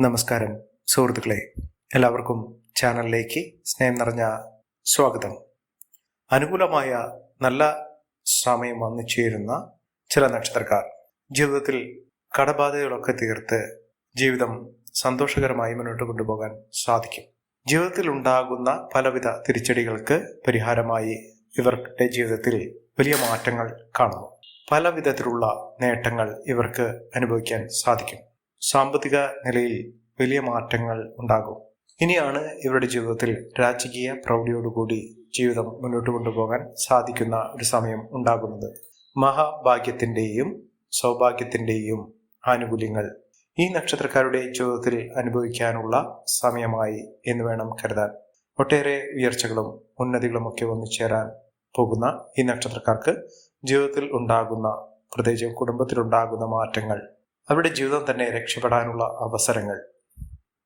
നമസ്കാരം സുഹൃത്തുക്കളെ. എല്ലാവർക്കും ചാനലിലേക്ക് സ്നേഹം നിറഞ്ഞ സ്വാഗതം. അനുകൂലമായ നല്ല സമയം വന്നു ചേരുന്ന ചില നക്ഷത്രക്കാർ. ജീവിതത്തിൽ കടബാധകളൊക്കെ തീർത്ത് ജീവിതം സന്തോഷകരമായി മുന്നോട്ട് കൊണ്ടുപോകാൻ സാധിക്കും. ജീവിതത്തിൽ ഉണ്ടാകുന്ന പലവിധ തിരിച്ചടികൾക്ക് പരിഹാരമായി ഇവരുടെ ജീവിതത്തിൽ വലിയ മാറ്റങ്ങൾ കാണുന്നു. പല വിധത്തിലുള്ള നേട്ടങ്ങൾ ഇവർക്ക് അനുഭവിക്കാൻ സാധിക്കും. സാമ്പത്തിക നിലയിൽ വലിയ മാറ്റങ്ങൾ ഉണ്ടാകും. ഇനിയാണ് ഇവരുടെ ജീവിതത്തിൽ രാജകീയ പ്രൗഢിയോടുകൂടി ജീവിതം മുന്നോട്ട് കൊണ്ടുപോകാൻ സാധിക്കുന്ന ഒരു സമയം ഉണ്ടാകുന്നത്. മഹാഭാഗ്യത്തിന്റെയും സൗഭാഗ്യത്തിന്റെയും ആനുകൂല്യങ്ങൾ ഈ നക്ഷത്രക്കാരുടെ ജീവിതത്തിൽ അനുഭവിക്കാനുള്ള സമയമായി എന്ന് വേണം കരുതാൻ. ഒട്ടേറെ ഉയർച്ചകളും ഉന്നതികളും ഒക്കെ വന്നു ചേരാൻ പോകുന്ന ഈ നക്ഷത്രക്കാർക്ക് ജീവിതത്തിൽ ഉണ്ടാകുന്ന പ്രത്യേകിച്ചും കുടുംബത്തിലുണ്ടാകുന്ന മാറ്റങ്ങൾ അവരുടെ ജീവിതം തന്നെ രക്ഷപ്പെടാനുള്ള അവസരങ്ങൾ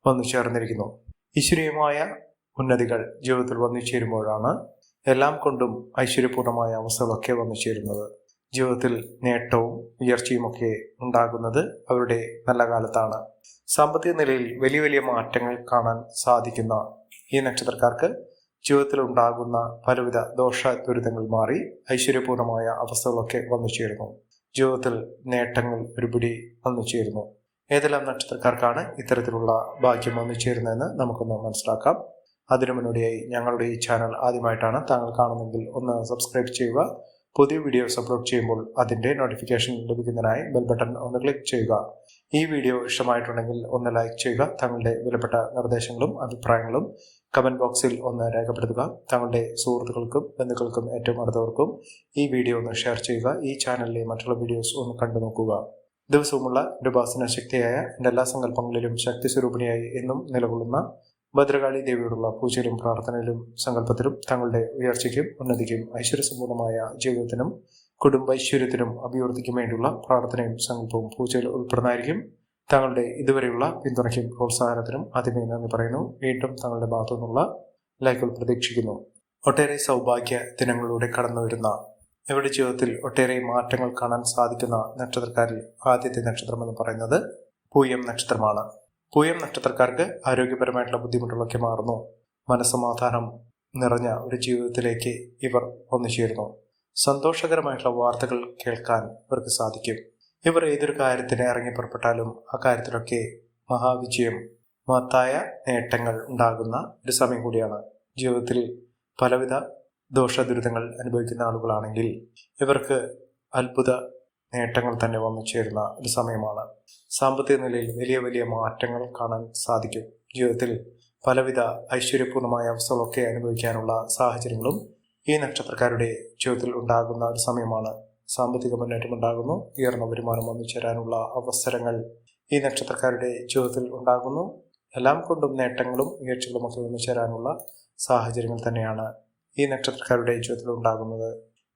വന്നു ചേർന്നിരിക്കുന്നു. ഈശ്വരീയമായ ഉന്നതികൾ ജീവിതത്തിൽ വന്നു ചേരുമ്പോഴാണ് എല്ലാം കൊണ്ടും ഐശ്വര്യപൂർണമായ അവസ്ഥകളൊക്കെ വന്നു ചേരുന്നത്. ജീവിതത്തിൽ നേട്ടവും ഉയർച്ചയുമൊക്കെ ഉണ്ടാകുന്നത് അവരുടെ നല്ല കാലത്താണ്. സാമ്പത്തിക നിലയിൽ വലിയ വലിയ മാറ്റങ്ങൾ കാണാൻ സാധിക്കുന്ന ഈ നക്ഷത്രക്കാർക്ക് ജീവിതത്തിൽ ഉണ്ടാകുന്ന പലവിധ ദോഷ ദുരിതങ്ങൾ മാറി ഐശ്വര്യപൂർണമായ അവസ്ഥകളൊക്കെ വന്നു ചേരുന്നു. ജീവിതത്തിൽ നേട്ടങ്ങൾ ഒരുപിടി വന്നു ചേരുന്നു. ഏതെല്ലാം നക്ഷത്രക്കാർക്കാണ് ഇത്തരത്തിലുള്ള ഭാഗ്യം വന്നു ചേരുന്നതെന്ന് നമുക്കൊന്ന് മനസ്സിലാക്കാം. അതിനു മുന്നോടിയായി ഞങ്ങളുടെ ഈ ചാനൽ ആദ്യമായിട്ടാണ് താങ്കൾ കാണുന്നെങ്കിൽ ഒന്ന് സബ്സ്ക്രൈബ് ചെയ്യുക. പുതിയ വീഡിയോസ് അപ്ലോഡ് ചെയ്യുമ്പോൾ അതിന്റെ നോട്ടിഫിക്കേഷൻ ലഭിക്കുന്നതിനായി ബെൽ ബട്ടൺ ഒന്ന് ക്ലിക്ക് ചെയ്യുക. ഈ വീഡിയോ ഇഷ്ടമായിട്ടുണ്ടെങ്കിൽ ഒന്ന് ലൈക്ക് ചെയ്യുക. തങ്ങളുടെ വിലപ്പെട്ട നിർദ്ദേശങ്ങളും അഭിപ്രായങ്ങളും കമന്റ് ബോക്സിൽ ഒന്ന് രേഖപ്പെടുത്തുക. തങ്ങളുടെ സുഹൃത്തുക്കൾക്കും ബന്ധുക്കൾക്കും ഏറ്റവും അടുത്തവർക്കും ഈ വീഡിയോ ഒന്ന് ഷെയർ ചെയ്യുക. ഈ ചാനലിലെ മറ്റുള്ള വീഡിയോസ് ഒന്ന് കണ്ടു നോക്കുക. ദിവസവുമുള്ള ഒരു ഉപാസന ശക്തിയായ എന്റെ എല്ലാ സങ്കല്പങ്ങളിലും ശക്തി സ്വരൂപിണിയായി എന്നും നിലകൊള്ളുന്ന ഭദ്രകാളി ദേവിയോടുള്ള പൂജയിലും പ്രാർത്ഥനയിലും സങ്കല്പത്തിലും തങ്ങളുടെ ഉയർച്ചയ്ക്കും ഉന്നതിക്കും ഐശ്വര്യസമ്പൂർണമായ ജീവിതത്തിനും കുടുംബൈശ്വര്യത്തിനും അഭിവൃദ്ധിക്കും വേണ്ടിയുള്ള പ്രാർത്ഥനയും സങ്കല്പവും പൂജയിൽ ഉൾപ്പെടുന്നതായിരിക്കും. തങ്ങളുടെ ഇതുവരെയുള്ള പിന്തുണയ്ക്കും പ്രോത്സാഹനത്തിനും ആദ്യമേ നന്ദി പറയുന്നു. വീണ്ടും തങ്ങളുടെ ഭാഗത്തു നിന്നുള്ള ലൈക്കുകൾ പ്രതീക്ഷിക്കുന്നു. ഒട്ടേറെ സൗഭാഗ്യ ദിനങ്ങളിലൂടെ കടന്നു വരുന്ന ഇവരുടെ ജീവിതത്തിൽ ഒട്ടേറെ മാറ്റങ്ങൾ കാണാൻ സാധിക്കുന്ന നക്ഷത്രക്കാരിൽ ആദ്യത്തെ നക്ഷത്രം എന്ന് പറയുന്നത് പൂയം നക്ഷത്രമാണ്. പൂയം നക്ഷത്രക്കാർക്ക് ആരോഗ്യപരമായിട്ടുള്ള ബുദ്ധിമുട്ടുകളൊക്കെ മാറുന്നു. മനസ്സമാധാനം നിറഞ്ഞ ഒരു ജീവിതത്തിലേക്ക് ഇവർ വന്നു ചേരുന്നു സന്തോഷകരമായിട്ടുള്ള വാർത്തകൾ കേൾക്കാൻ ഇവർക്ക് സാധിക്കും. ഇവർ ഏതൊരു കാര്യത്തിന് ഇറങ്ങി പുറപ്പെട്ടാലും ആ കാര്യത്തിലൊക്കെ മഹാവിജയം മഹത്തായ നേട്ടങ്ങൾ ഉണ്ടാകുന്ന ഒരു സമയം കൂടിയാണ്. ജീവിതത്തിൽ പലവിധ ദോഷ ദുരിതങ്ങൾ അനുഭവിക്കുന്ന ആളുകളാണെങ്കിൽ ഇവർക്ക് അത്ഭുത നേട്ടങ്ങൾ തന്നെ വന്നു ചേരുന്ന ഒരു സമയമാണ്. സാമ്പത്തിക നിലയിൽ വലിയ വലിയ മാറ്റങ്ങൾ കാണാൻ സാധിക്കും. ജീവിതത്തിൽ പലവിധ ഐശ്വര്യപൂർണമായ അവസ്ഥകളൊക്കെ അനുഭവിക്കാനുള്ള സാഹചര്യങ്ങളും ഈ നക്ഷത്രക്കാരുടെ ജീവിതത്തിൽ ഉണ്ടാകുന്ന ഒരു സമയമാണ്. സാമ്പത്തിക മുന്നേറ്റം ഉണ്ടാകുന്നു. ഉയർന്ന വരുമാനം വന്നു ചേരാനുള്ള അവസരങ്ങൾ ഈ നക്ഷത്രക്കാരുടെ ജീവിതത്തിൽ ഉണ്ടാകുന്നു. എല്ലാം കൊണ്ടും നേട്ടങ്ങളും ഉയർച്ചകളും ഒക്കെ വന്നു ചേരാനുള്ള സാഹചര്യങ്ങൾ തന്നെയാണ് ഈ നക്ഷത്രക്കാരുടെ ജീവിതത്തിൽ ഉണ്ടാകുന്നത്.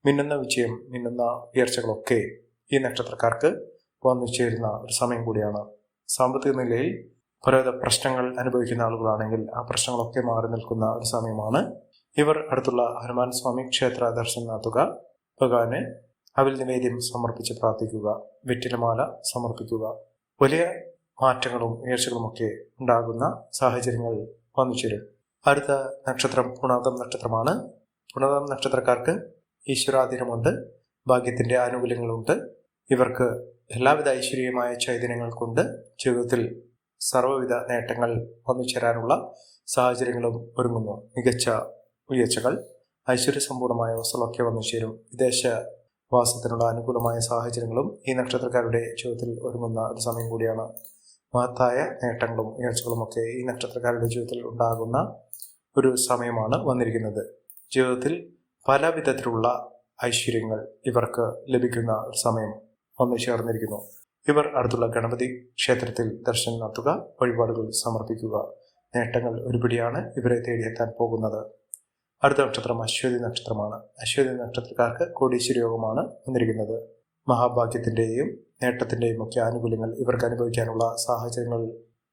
മിന്നുന്ന വിജയം മിന്നുന്ന ഉയർച്ചകളൊക്കെ ഈ നക്ഷത്രക്കാർക്ക് വന്നു ചേരുന്ന ഒരു സമയം കൂടിയാണ്. സാമ്പത്തിക നിലയിൽ പലവിധ പ്രശ്നങ്ങൾ അനുഭവിക്കുന്ന ആളുകളാണെങ്കിൽ ആ പ്രശ്നങ്ങളൊക്കെ മാറി നിൽക്കുന്ന ഒരു സമയമാണ്. ഇവർ അടുത്തുള്ള ഹനുമാൻ സ്വാമി ക്ഷേത്ര ദർശനം നടത്തുക ഭഗവാന് അവിൽ നിവേദ്യം സമർപ്പിച്ച് പ്രാർത്ഥിക്കുക. വെറ്റിലമാല സമർപ്പിക്കുക. വലിയ മാറ്റങ്ങളും ഉയർച്ചകളുമൊക്കെ ഉണ്ടാകുന്ന സാഹചര്യങ്ങൾ വന്നു ചേരും. അടുത്ത നക്ഷത്രം പുണാതം നക്ഷത്രമാണ്. പുണാതം നക്ഷത്രക്കാർക്ക് ഈശ്വരാധീനമുണ്ട്. ഭാഗ്യത്തിന്റെ ആനുകൂല്യങ്ങളുണ്ട്. ഇവർക്ക് എല്ലാവിധ ഐശ്വര്യമായ ചൈതന്യങ്ങൾ കൊണ്ട് ജീവിതത്തിൽ സർവവിധ നേട്ടങ്ങൾ വന്നു ചേരാനുള്ള സാഹചര്യങ്ങളും ഒരുങ്ങുന്നു. മികച്ച ഉയർച്ചകൾ ഐശ്വര്യസമ്പൂർണമായ അവസ്ഥകളൊക്കെ വന്നു ചേരും വിദേശ വാസത്തിനുള്ള അനുകൂലമായ സാഹചര്യങ്ങളും ഈ നക്ഷത്രക്കാരുടെ ജീവിതത്തിൽ ഒരുങ്ങുന്ന ഒരു സമയം കൂടിയാണ്. മഹത്തായ നേട്ടങ്ങളും ഉയർച്ചകളും ഒക്കെ ഈ നക്ഷത്രക്കാരുടെ ജീവിതത്തിൽ ഉണ്ടാകുന്ന ഒരു സമയമാണ് വന്നിരിക്കുന്നത്. ജീവിതത്തിൽ പല വിധത്തിലുള്ള ഐശ്വര്യങ്ങൾ ഇവർക്ക് ലഭിക്കുന്ന ഒരു സമയം വന്നു ചേർന്നിരിക്കുന്നു. ഇവർ അടുത്തുള്ള ഗണപതി ക്ഷേത്രത്തിൽ ദർശനം നടത്തുക വഴിപാടുകൾ സമർപ്പിക്കുക. നേട്ടങ്ങൾ ഒരുപിടിയാണ് ഇവരെ തേടിയെത്താൻ പോകുന്നത്. അടുത്ത നക്ഷത്രം അശ്വതി നക്ഷത്രമാണ്. അശ്വതി നക്ഷത്രക്കാർക്ക് കോടീശ്വര യോഗമാണ് വന്നിരിക്കുന്നത്. മഹാഭാഗ്യത്തിന്റെയും നേട്ടത്തിന്റെയും ഒക്കെ ആനുകൂല്യങ്ങൾ ഇവർക്ക് അനുഭവിക്കാനുള്ള സാഹചര്യങ്ങൾ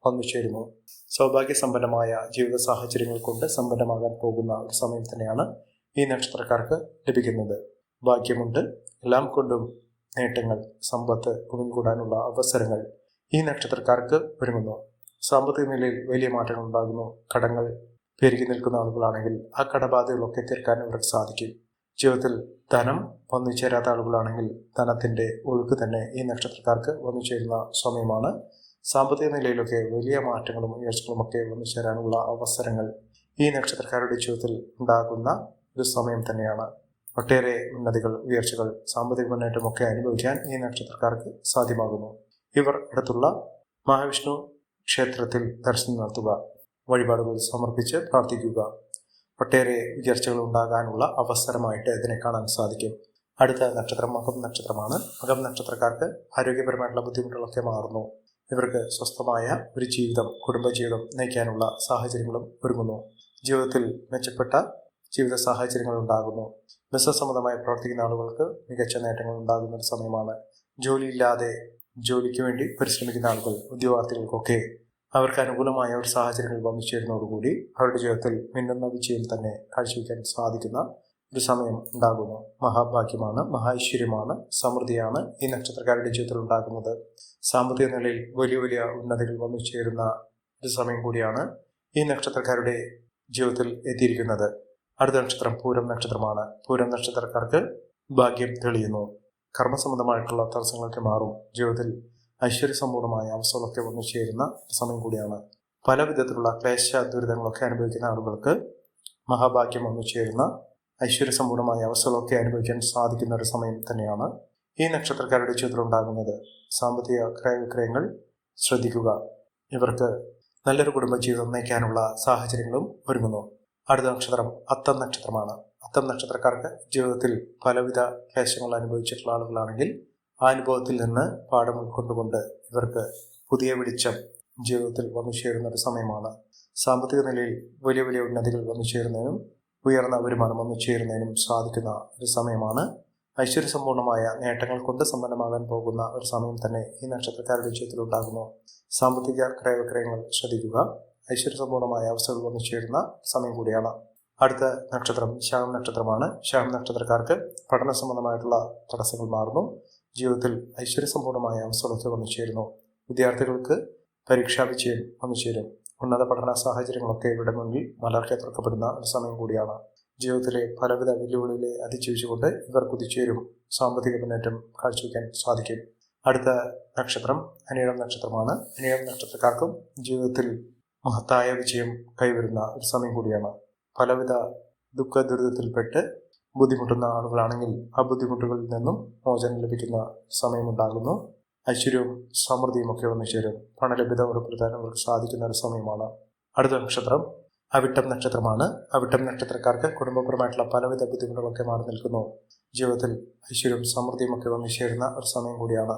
വന്നു ചേരുന്നു. സൗഭാഗ്യ സമ്പന്നമായ ജീവിത സാഹചര്യങ്ങൾ കൊണ്ട് സമ്പന്നമാകാൻ പോകുന്ന ഒരു സമയം തന്നെയാണ് ഈ നക്ഷത്രക്കാർക്ക് ലഭിക്കുന്നത്. ഭാഗ്യമുണ്ട്. എല്ലാം കൊണ്ടും നേട്ടങ്ങൾ സമ്പത്ത് കുമിൻകൂടാനുള്ള അവസരങ്ങൾ ഈ നക്ഷത്രക്കാർക്ക് ഒരുങ്ങുന്നു. സാമ്പത്തിക നിലയിൽ വലിയ മാറ്റങ്ങൾ ഉണ്ടാകുന്നു. കടങ്ങൾ പെരുകി നിൽക്കുന്ന ആളുകളാണെങ്കിൽ ആ കടബാധകളൊക്കെ തീർക്കാൻ ഇവർക്ക് സാധിക്കും. ജീവിതത്തിൽ ധനം വന്നു ചേരാത്ത ആളുകളാണെങ്കിൽ ധനത്തിന്റെ ഒഴുക്ക് തന്നെ ഈ നക്ഷത്രക്കാർക്ക് വന്നു ചേരുന്ന സമയമാണ്. സാമ്പത്തിക നിലയിലൊക്കെ വലിയ മാറ്റങ്ങളും ഉയർച്ചകളും ഒക്കെ വന്നു ചേരാനുള്ള അവസരങ്ങൾ ഈ നക്ഷത്രക്കാരുടെ ജീവിതത്തിൽ ഉണ്ടാകുന്ന ഒരു സമയം തന്നെയാണ്. ഒട്ടേറെ ഉന്നതികൾ ഉയർച്ചകൾ സാമ്പത്തിക മുന്നേറ്റമൊക്കെ അനുഭവിക്കാൻ ഈ നക്ഷത്രക്കാർക്ക് സാധ്യമാകുന്നു. ഇവർ അടുത്തുള്ള മഹാവിഷ്ണു ക്ഷേത്രത്തിൽ ദർശനം നടത്തുക വഴിപാടുകൾ സമർപ്പിച്ച് പ്രാർത്ഥിക്കുക. ഒട്ടേറെ ഉയർച്ചകൾ ഉണ്ടാകാനുള്ള അവസരമായിട്ട് ഇതിനെ കാണാൻ സാധിക്കും. അടുത്ത നക്ഷത്രം മകം നക്ഷത്രമാണ്. മകം നക്ഷത്രക്കാർക്ക് ആരോഗ്യപരമായിട്ടുള്ള ബുദ്ധിമുട്ടുകളൊക്കെ മാറുന്നു. ഇവർക്ക് സ്വസ്ഥമായ ഒരു ജീവിതം കുടുംബജീവിതം നയിക്കാനുള്ള സാഹചര്യങ്ങളും ഒരുങ്ങുന്നു. ജീവിതത്തിൽ മെച്ചപ്പെട്ട ജീവിത സാഹചര്യങ്ങൾ ഉണ്ടാകുന്നു. ബിസിനസ് സംബന്ധമായി പ്രവർത്തിക്കുന്ന ആളുകൾക്ക് മികച്ച നേട്ടങ്ങൾ ഉണ്ടാകുന്ന ഒരു സമയമാണ്. ജോലിയില്ലാതെ ജോലിക്ക് വേണ്ടി പരിശ്രമിക്കുന്ന ആളുകൾ ഉദ്യോഗാർത്ഥികൾക്കൊക്കെ അവർക്ക് അനുകൂലമായ ഒരു സാഹചര്യങ്ങൾ വന്നു അവരുടെ ജീവിതത്തിൽ മിന്നുന്ന വിജയം തന്നെ കാഴ്ചവെക്കാൻ സാധിക്കുന്ന ഒരു സമയം ഉണ്ടാകുന്നു. മഹാഭാഗ്യമാണ് മഹാഐശ്വര്യമാണ് സമൃദ്ധിയാണ് ഈ നക്ഷത്രക്കാരുടെ ജീവിതത്തിൽ ഉണ്ടാകുന്നത്. സാമ്പത്തിക നിലയിൽ വലിയ വലിയ ഉന്നതികൾ വന്നു ചേരുന്ന ഒരു സമയം കൂടിയാണ് ഈ നക്ഷത്രക്കാരുടെ ജീവിതത്തിൽ എത്തിയിരിക്കുന്നത്. അടുത്ത നക്ഷത്രം പൂരം നക്ഷത്രമാണ്. പൂരം നക്ഷത്രക്കാർക്ക് ഭാഗ്യം തെളിയുന്നു. കർമ്മസംബന്ധമായിട്ടുള്ള തടസ്സങ്ങളൊക്കെ മാറും. ജീവിതത്തിൽ ഐശ്വര്യസമ്പൂർണമായ അവസ്ഥകളൊക്കെ വന്നു ചേരുന്ന സമയം കൂടിയാണ്. പല വിധത്തിലുള്ള ക്ലേശ ദുരിതങ്ങളൊക്കെ അനുഭവിക്കുന്ന ആളുകൾക്ക് മഹാഭാഗ്യം വന്നു ചേരുന്ന ഐശ്വര്യസമ്പൂർണമായ അവസ്ഥകളൊക്കെ അനുഭവിക്കാൻ സാധിക്കുന്ന ഒരു സമയം തന്നെയാണ് ഈ നക്ഷത്രക്കാരുടെ ചിത്രം ഉണ്ടാകുന്നത്. സാമ്പത്തിക ക്രയവിക്രയങ്ങൾ ശ്രദ്ധിക്കുക. ഇവർക്ക് നല്ലൊരു കുടുംബജീവിതം നയിക്കാനുള്ള സാഹചര്യങ്ങളും ഒരുങ്ങുന്നു. അടുത്ത നക്ഷത്രം അത്തം നക്ഷത്രമാണ്. അത്തം നക്ഷത്രക്കാർക്ക് ജീവിതത്തിൽ പലവിധ ക്ലേശങ്ങൾ അനുഭവിച്ചിട്ടുള്ള ആളുകളാണെങ്കിൽ ആ അനുഭവത്തിൽ നിന്ന് പാഠം ഉൾക്കൊണ്ടുകൊണ്ട് ഇവർക്ക് പുതിയ വെളിച്ചം ജീവിതത്തിൽ വന്നു ചേരുന്ന ഒരു സമയമാണ്. സാമ്പത്തിക നിലയിൽ വലിയ വലിയ ഉന്നതികൾ വന്നു ചേരുന്നതിനും ഉയർന്ന വരുമാനം വന്നു ചേരുന്നതിനും സാധിക്കുന്ന ഒരു സമയമാണ്. ഐശ്വര്യ സമ്പൂർണമായ നേട്ടങ്ങൾ കൊണ്ട് സമ്പന്നമാകാൻ പോകുന്ന ഒരു സമയം തന്നെ ഈ നക്ഷത്രക്കാരുടെ ജീവിതത്തിൽ ഉണ്ടാകുന്നു. സാമ്പത്തിക ക്രയവിക്രയങ്ങൾ ശ്രദ്ധിക്കുക. ഐശ്വര്യസമ്പൂർണമായ അവസ്ഥകൾ വന്നു ചേരുന്ന സമയം കൂടിയാണ്. അടുത്ത നക്ഷത്രം ശ്യാം നക്ഷത്രമാണ്. ശ്യാം നക്ഷത്രക്കാർക്ക് പഠന സംബന്ധമായിട്ടുള്ള തടസ്സങ്ങൾ മാറുന്നു. ജീവിതത്തിൽ ഐശ്വര്യസമ്പൂർണമായ അവസ്ഥകളൊക്കെ വന്നു ചേരുന്നു. വിദ്യാർത്ഥികൾക്ക് പരീക്ഷാ വിജയം വന്നു ചേരും. ഉന്നത പഠന സാഹചര്യങ്ങളൊക്കെ ഇവിടെ മുന്നിൽ മലർക്കെ തുറക്കപ്പെടുന്ന ഒരു സമയം കൂടിയാണ്. ജീവിതത്തിലെ പലവിധ വെല്ലുവിളികളെ അതിജീവിച്ചുകൊണ്ട് ഇവർ കുതിച്ചേരും. സാമ്പത്തിക മുന്നേറ്റം കാഴ്ചവെക്കാൻ സാധിക്കും. അടുത്ത നക്ഷത്രം അനിഴം നക്ഷത്രമാണ്. അനിഴം നക്ഷത്രക്കാർക്കും ജീവിതത്തിൽ മഹത്തായ വിജയം കൈവരുന്ന ഒരു സമയം കൂടിയാണ്. പലവിധ ദുഃഖ ദുരിതത്തിൽപ്പെട്ട് ബുദ്ധിമുട്ടുന്ന ആളുകളാണെങ്കിൽ ആ ബുദ്ധിമുട്ടുകളിൽ നിന്നും മോചനം ലഭിക്കുന്ന സമയമുണ്ടാകുന്നു. ഐശ്വര്യവും സമൃദ്ധിയും ഒക്കെ വന്നു ചേരും. പണലഭ്യത ഉറപ്പെടുത്താൻ അവർക്ക് സാധിക്കുന്ന ഒരു സമയമാണ്. അടുത്ത നക്ഷത്രം അവിട്ടം നക്ഷത്രമാണ്. അവിട്ടം നക്ഷത്രക്കാർക്ക് കുടുംബപരമായിട്ടുള്ള പലവിധ ബുദ്ധിമുട്ടുകളൊക്കെ മാറി നിൽക്കുന്നു. ജീവിതത്തിൽ ഐശ്വര്യവും സമൃദ്ധിയും ഒക്കെ വന്നു ചേരുന്ന ഒരു സമയം കൂടിയാണ്.